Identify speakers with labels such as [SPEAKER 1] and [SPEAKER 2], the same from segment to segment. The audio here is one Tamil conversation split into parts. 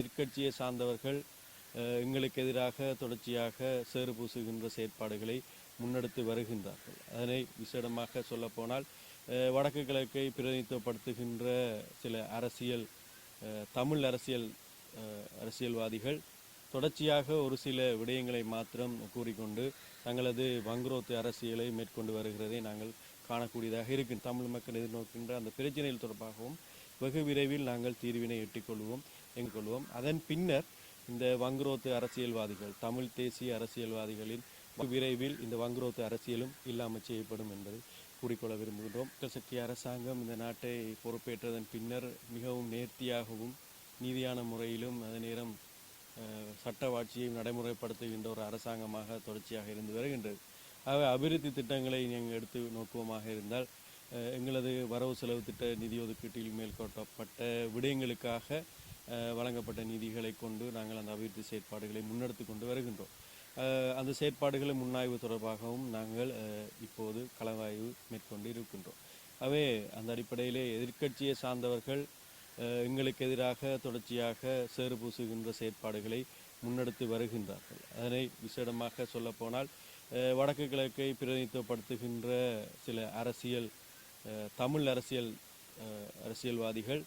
[SPEAKER 1] எதிர்கட்சியை சார்ந்தவர்கள் எங்களுக்கு எதிராக தொடர்ச்சியாக சேறு பூசுகின்ற செயற்பாடுகளை முன்னெடுத்து வருகின்றார்கள். அதனை விசேடமாக சொல்லப்போனால் வடக்கு கிழக்கை பிரதிநிதித்துவப்படுத்துகின்ற சில அரசியல் தமிழ் அரசியல் அரசியல்வாதிகள் தொடர்ச்சியாக ஒரு சில விடயங்களை மாத்திரம் கூறிக்கொண்டு தங்களது வங்குரோத்து அரசியலை மேற்கொண்டு வருகிறதை நாங்கள் காணக்கூடியதாக இருக்கும். தமிழ் மக்கள் எதிர்நோக்கின்ற அந்த பிரச்சனைகள் தொடர்பாகவும் வெகு விரைவில் நாங்கள் தீர்வினை எட்டிக்கொள்வோம். எங்கொள்வோம். அதன் பின்னர் இந்த வங்குரோத்து அரசியல்வாதிகள் தமிழ் தேசிய அரசியல்வாதிகளின் விரைவில் இந்த வங்குரோத்து அரசியலும் இல்லாமல் செய்யப்படும் என்பதை கூறிக்கொள்ள விரும்புகின்றோம். சக்தி அரசாங்கம் இந்த நாட்டை பொறுப்பேற்றதன் பின்னர் மிகவும் நேர்த்தியாகவும் நீதியான முறையிலும் அதே நேரம் சட்ட ஆட்சியை நடைமுறைப்படுத்துகின்ற ஒரு அரசாங்கமாக தொடர்ச்சியாக இருந்து வருகின்றது. ஆகவே அபிவிருத்தி திட்டங்களை நீங்கள் எடுத்து நோக்குவமாக இருந்தால் எங்களது வரவு செலவு திட்ட நிதி ஒதுக்கீட்டில் மேற்கொள்ளப்பட்ட விடயங்களுக்காக வழங்கப்பட்ட நிதிகளை கொண்டு நாங்கள் அந்த அபிவிருத்தி செயற்பாடுகளை முன்னெடுத்து கொண்டு வருகின்றோம். அந்த செயற்பாடுகளை முன்னாய்வு தொடர்பாகவும் நாங்கள் இப்போது கலவாய்வு மேற்கொண்டு இருக்கின்றோம். அவே அந்த அடிப்படையிலே எதிர்க்கட்சியை சார்ந்தவர்கள் எங்களுக்கு எதிராக தொடர்ச்சியாக சேறு பூசுகின்ற செயற்பாடுகளை முன்னெடுத்து வருகின்றார்கள். அதனை விசேடமாக சொல்லப்போனால் வடக்கு கிழக்கை பிரதிநிதித்துவப்படுத்துகின்ற சில அரசியல் தமிழ் அரசியல் அரசியல்வாதிகள்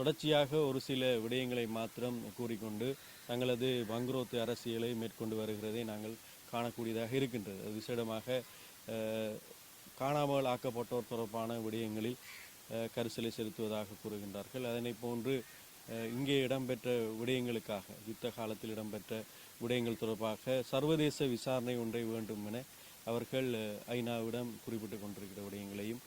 [SPEAKER 1] தொடர்ச்சியாக ஒரு சில விடயங்களை மாத்திரம் கூறிக்கொண்டு தங்களது வங்குரோத்து அரசியலை மேற்கொண்டு வருகிறதை நாங்கள் காணக்கூடியதாக இருக்கின்றது. விசேடமாக காணாமல் ஆக்கப்பட்டோர் தொடர்பான விடயங்களில் கரிசலை செலுத்துவதாக கூறுகின்றார்கள். அதனை போன்று இங்கே இடம்பெற்ற விடயங்களுக்காக யுத்த காலத்தில் இடம்பெற்ற விடயங்கள் தொடர்பாக சர்வதேச விசாரணை ஒன்றை வேண்டும் என அவர்கள் ஐநாவிடம் குறிப்பிட்டு கொண்டிருக்கிற விடயங்களையும்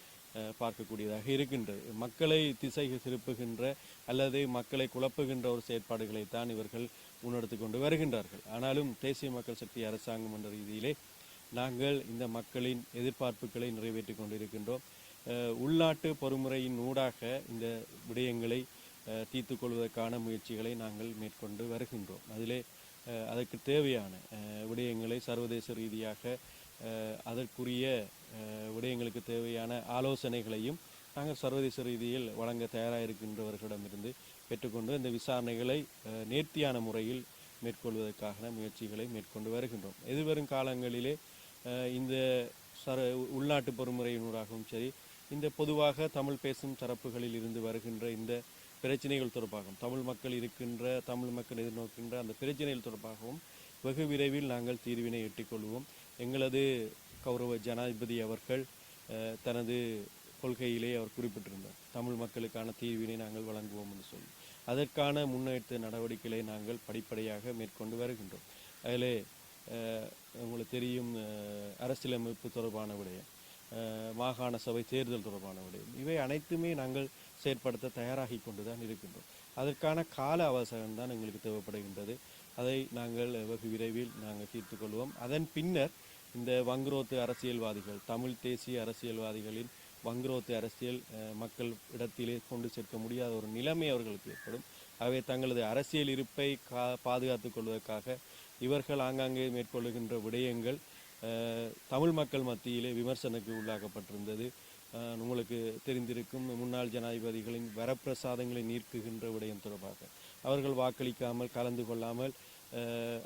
[SPEAKER 1] பார்க்கக்கூடியதாக இருக்கின்றது. மக்களை திசை திருப்புகின்ற அல்லது மக்களை குழப்புகின்ற ஒரு செயற்பாடுகளை தான் இவர்கள் முன்னெடுத்து கொண்டு வருகின்றார்கள். ஆனாலும் தேசிய மக்கள் சக்தி அரசாங்கம் என்ற ரீதியிலே நாங்கள் இந்த மக்களின் எதிர்பார்ப்புகளை நிறைவேற்றி கொண்டிருக்கின்றோம். உள்நாட்டு பொறுமுறையின் ஊடாக இந்த விடயங்களை தீர்த்து கொள்வதற்கான முயற்சிகளை நாங்கள் மேற்கொண்டு வருகின்றோம். அதிலே அதற்கு தேவையான விடயங்களை சர்வதேச ரீதியாக அதற்குரிய விடயங்களுக்கு தேவையான ஆலோசனைகளையும் நாங்கள் சர்வதேச ரீதியில் வழங்க தயாராக இருக்கின்றவர்களிடமிருந்து பெற்றுக்கொண்டு இந்த விசாரணைகளை நேர்த்தியான முறையில் மேற்கொள்வதற்கான முயற்சிகளை மேற்கொண்டு வருகின்றோம். எதிர்வரும் காலங்களிலே இந்த சர உள்நாட்டு பொறுமுறையினூடாகவும் சரி இந்த பொதுவாக தமிழ் பேசும் தரப்புகளில் இருந்து வருகின்ற இந்த பிரச்சனைகள் தொடர்பாகவும் தமிழ் மக்கள் இருக்கின்ற தமிழ் மக்கள் எதிர்நோக்கின்ற அந்த பிரச்சனைகள் தொடர்பாகவும் வெகு விரைவில் நாங்கள் தீர்வினை எட்டிக்கொள்வோம். எங்களது கௌரவ ஜனாதிபதி அவர்கள் தனது கொள்கையிலே அவர் குறிப்பிட்டிருந்தார். தமிழ் மக்களுக்கான தீர்வினை நாங்கள் வழங்குவோம் என்று சொல்லி. அதற்கான முன்னெடுத்த நடவடிக்கைகளை நாங்கள் படிப்படியாக மேற்கொண்டு வருகின்றோம். அதிலே உங்களுக்கு தெரியும் அரசியலமைப்பு தொடர்பான விடயம் மாகாண சபை தேர்தல் தொடர்பான விடயம். இவை அனைத்துமே நாங்கள் செயற்படுத்த தயாராகி கொண்டு தான் இருக்கின்றோம். அதற்கான கால அவசரம் தான் எங்களுக்கு தேவைப்படுகின்றது. அதை நாங்கள் வெகு விரைவில் நாங்கள் தீர்த்து கொள்வோம். அதன் பின்னர் இந்த வங்குரோத்து அரசியல்வாதிகள் தமிழ் தேசிய அரசியல்வாதிகளின் வங்குரோத்து அரசியல் மக்கள் இடத்திலே கொண்டு சேர்க்க முடியாத ஒரு நிலைமை அவர்களுக்கு ஏற்படும். அவை தங்களது அரசியல் இருப்பை கா பாதுகாத்துக் கொள்வதற்காக இவர்கள் ஆங்காங்கே மேற்கொள்ளுகின்ற விடயங்கள் தமிழ் மக்கள் மத்தியிலே விமர்சனக்கு உள்ளாக்கப்பட்டிருந்தது. உங்களுக்கு தெரிந்திருக்கும் முன்னாள் ஜனாதிபதிகளின் வரப்பிரசாதங்களை நீக்குகின்ற விடயம் தொடர்பாக. அவர்கள் வாக்களிக்காமல் கலந்து கொள்ளாமல்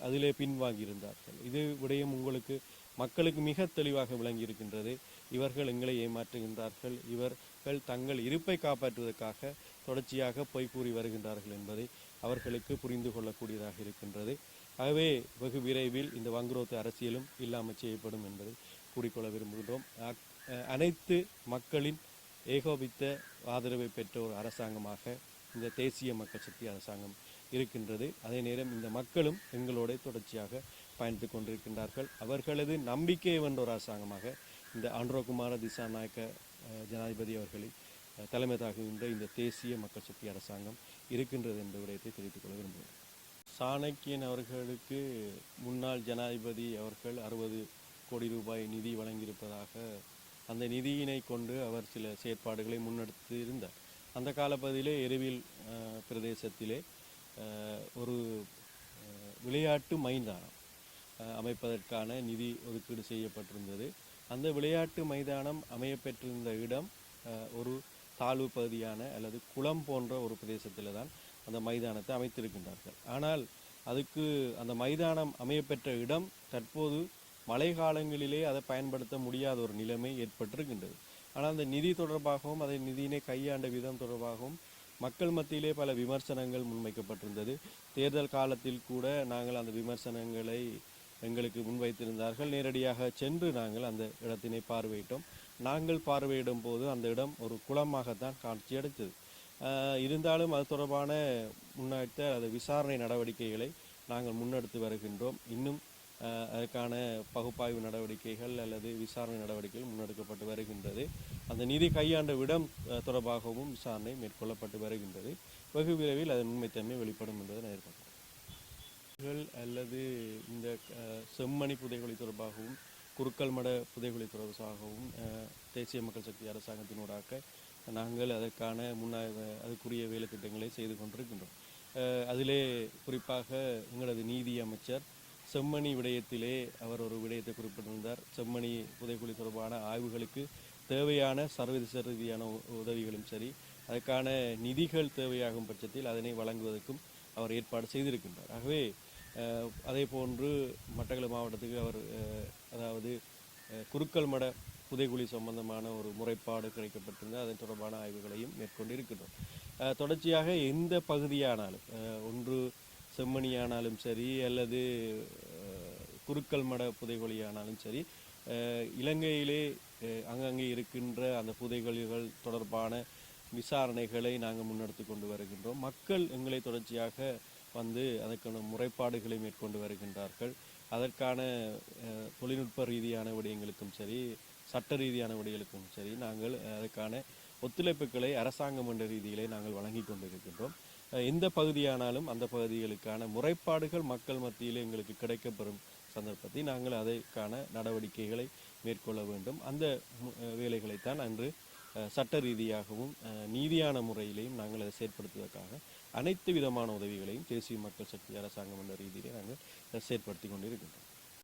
[SPEAKER 1] அதிலே பின்வாங்கியிருந்தார்கள். இது விடயம் உங்களுக்கு மக்களுக்கு மிக தெளிவாக விளங்கி இருக்கின்றது இவர்கள் எங்களை ஏமாற்றுகின்றார்கள். இவர்கள் தங்கள் இருப்பை காப்பாற்றுவதற்காக தொடர்ச்சியாக பொய் கூறி வருகின்றார்கள் என்பதை அவர்களுக்கு புரிந்து கொள்ளக்கூடியதாக இருக்கின்றது. ஆகவே வெகு விரைவில் இந்த வங்குரோத்து அரசியலும் இல்லாமல் செய்யப்படும் என்பதை கூறிக்கொள்ள விரும்புகின்றோம். அஹ் அனைத்து மக்களின் ஏகோபித்த ஆதரவை பெற்ற ஒரு அரசாங்கமாக இந்த தேசிய மக்கள் சக்தி அரசாங்கம் இருக்கின்றது. அதே நேரம் இந்த மக்களும் எங்களோட தொடர்ச்சியாக பயணித்து கொண்டிருக்கின்றார்கள். அவர்களது நம்பிக்கை வென்ற ஒரு அரசாங்கமாக இந்த ஆண்ட்ரோகுமார திசாநாயக்க ஜனாதிபதி அவர்களை தலைமை தாங்குகின்ற இந்த தேசிய மக்கள் சக்தி அரசாங்கம் இருக்கின்றது என்ற விடயத்தை தெரிவித்துக் கொள்ள விரும்புகிறேன். சாணக்கியன் அவர்களுக்கு முன்னாள் ஜனாதிபதி அவர்கள் அறுபது கோடி ரூபாய் நிதி வழங்கியிருப்பதாக அந்த நிதியினை கொண்டு அவர் சில செயற்பாடுகளை முன்னெடுத்து இருந்தார் அந்த காலப்பகுதியிலே எருவில் பிரதேசத்திலே ஒரு விளையாட்டு மைதானம் அமைப்பதற்கான நிதி ஒதுக்கீடு செய்யப்பட்டிருந்தது. அந்த விளையாட்டு மைதானம் அமையப்பெற்றிருந்த இடம் ஒரு தாழ்வு பகுதியான அல்லது குளம் போன்ற ஒரு பிரதேசத்தில் தான் அந்த மைதானத்தை அமைத்திருக்கின்றார்கள். ஆனால் அதுக்கு அந்த மைதானம் அமையப்பெற்ற இடம் தற்போது மழை காலங்களிலே அதை பயன்படுத்த முடியாத ஒரு நிலைமை ஏற்பட்டிருக்கின்றது. ஆனால் அந்த நிதி தொடர்பாகவும் அதை நிதியினை கையாண்ட விதம் தொடர்பாகவும் மக்கள் மத்தியிலே பல விமர்சனங்கள் முன்வைக்கப்பட்டிருந்தது. தேர்தல் காலத்தில் கூட நாங்கள் அந்த விமர்சனங்களை எங்களுக்கு முன்வைத்திருந்தார்கள். நேரடியாக சென்று நாங்கள் அந்த இடத்தினை பார்வையிட்டோம். நாங்கள் பார்வையிடும் போது அந்த இடம் ஒரு குளமாகத்தான் காட்சி அடைத்தது இருந்தாலும் அது தொடர்பான முன்னெடுத்த அது விசாரணை நடவடிக்கைகளை நாங்கள் முன்னெடுத்து வருகின்றோம். இன்னும் அதற்கான பகுப்பாய்வு நடவடிக்கைகள் அல்லது விசாரணை நடவடிக்கைகள் முன்னெடுக்கப்பட்டு வருகின்றது. அந்த நிதி கையாண்ட விடம் தொடர்பாகவும் விசாரணை மேற்கொள்ளப்பட்டு வருகின்றது. வெகு விரைவில் அதன் உண்மைத்தன்மை வெளிப்படும் என்பதை நான் எதிர்பார்க்கிறேன். புதைகுழிகள் அல்லது இந்த செம்மணி புதைகுழி தொடர்பாகவும் குறுக்கல் மட புதைகுழி தொடர்பாகவும் தேசிய மக்கள் சக்தி அரசாங்கத்தினூடாக நாங்கள் அதற்கான முன்னா அதுக்குரிய வேலை திட்டங்களை செய்து கொண்டிருக்கின்றோம். அதிலே குறிப்பாக எங்களது நீதி அமைச்சர் செம்மணி விடயத்திலே அவர் ஒரு விடயத்தை குறிப்பிட்டிருந்தார். செம்மணி புதைக்குழி தொடர்பான ஆய்வுகளுக்கு தேவையான சர்வதேச ரீதியான உ- உதவிகளும் சரி அதற்கான நிதிகள் தேவையாகும் பட்சத்தில் அதனை வழங்குவதற்கும் அவர் ஏற்பாடு செய்திருக்கின்றார். ஆகவே அதே போன்று மட்டக்களப்பு மாவட்டத்துக்கு அவர் அதாவது குருக்கள் மட புதைகுழி சம்பந்தமான ஒரு முறைப்பாடு கிடைக்கப்பட்டிருந்தது. அதன் தொடர்பான ஆய்வுகளையும் மேற்கொண்டு இருக்கின்றோம் தொடர்ச்சியாக எந்த பகுதியானாலும் ஒன்று செம்மணியானாலும் சரி அல்லது அஹ், குருக்கள் மட புதைகுழியானாலும் சரி இலங்கையிலே அங்கங்கே இருக்கின்ற அந்த புதைகுழிகள் தொடர்பான விசாரணைகளை நாங்கள் முன்னெடுத்து கொண்டு வருகின்றோம். மக்கள் எங்களை தொடர்ச்சியாக வந்து அதற்கான முறைப்பாடுகளை மேற்கொண்டு வருகின்றார்கள். அதற்கான அஹ், தொழில்நுட்ப ரீதியான விடயங்களுக்கும் சரி சட்ட ரீதியான விடயங்களுக்கும் சரி நாங்கள் அதற்கான ஒத்துழைப்புகளை அரசாங்கம் என்ற ரீதியிலே நாங்கள் வழங்கி கொண்டிருக்கின்றோம். எந்த பகுதியானாலும் அந்த பகுதிகளுக்கான முறைப்பாடுகள் மக்கள் மத்தியிலே எங்களுக்கு கிடைக்கப்பெறும் சந்தர்ப்பத்தை நாங்கள் அதற்கான நடவடிக்கைகளை மேற்கொள்ள வேண்டும். அந்த வேலைகளைத்தான் அன்று அஹ், சட்ட ரீதியாகவும் அஹ், நீதியான முறையிலையும் நாங்கள் அதை செயற்படுத்துவதற்காக அனைத்து விதமான உதவிகளையும் தேசிய மக்கள் சக்தி அரசாங்கம் என்ற ரீதியிலே நாங்கள் செயற்படுத்தி கொண்டிருக்கின்றோம்.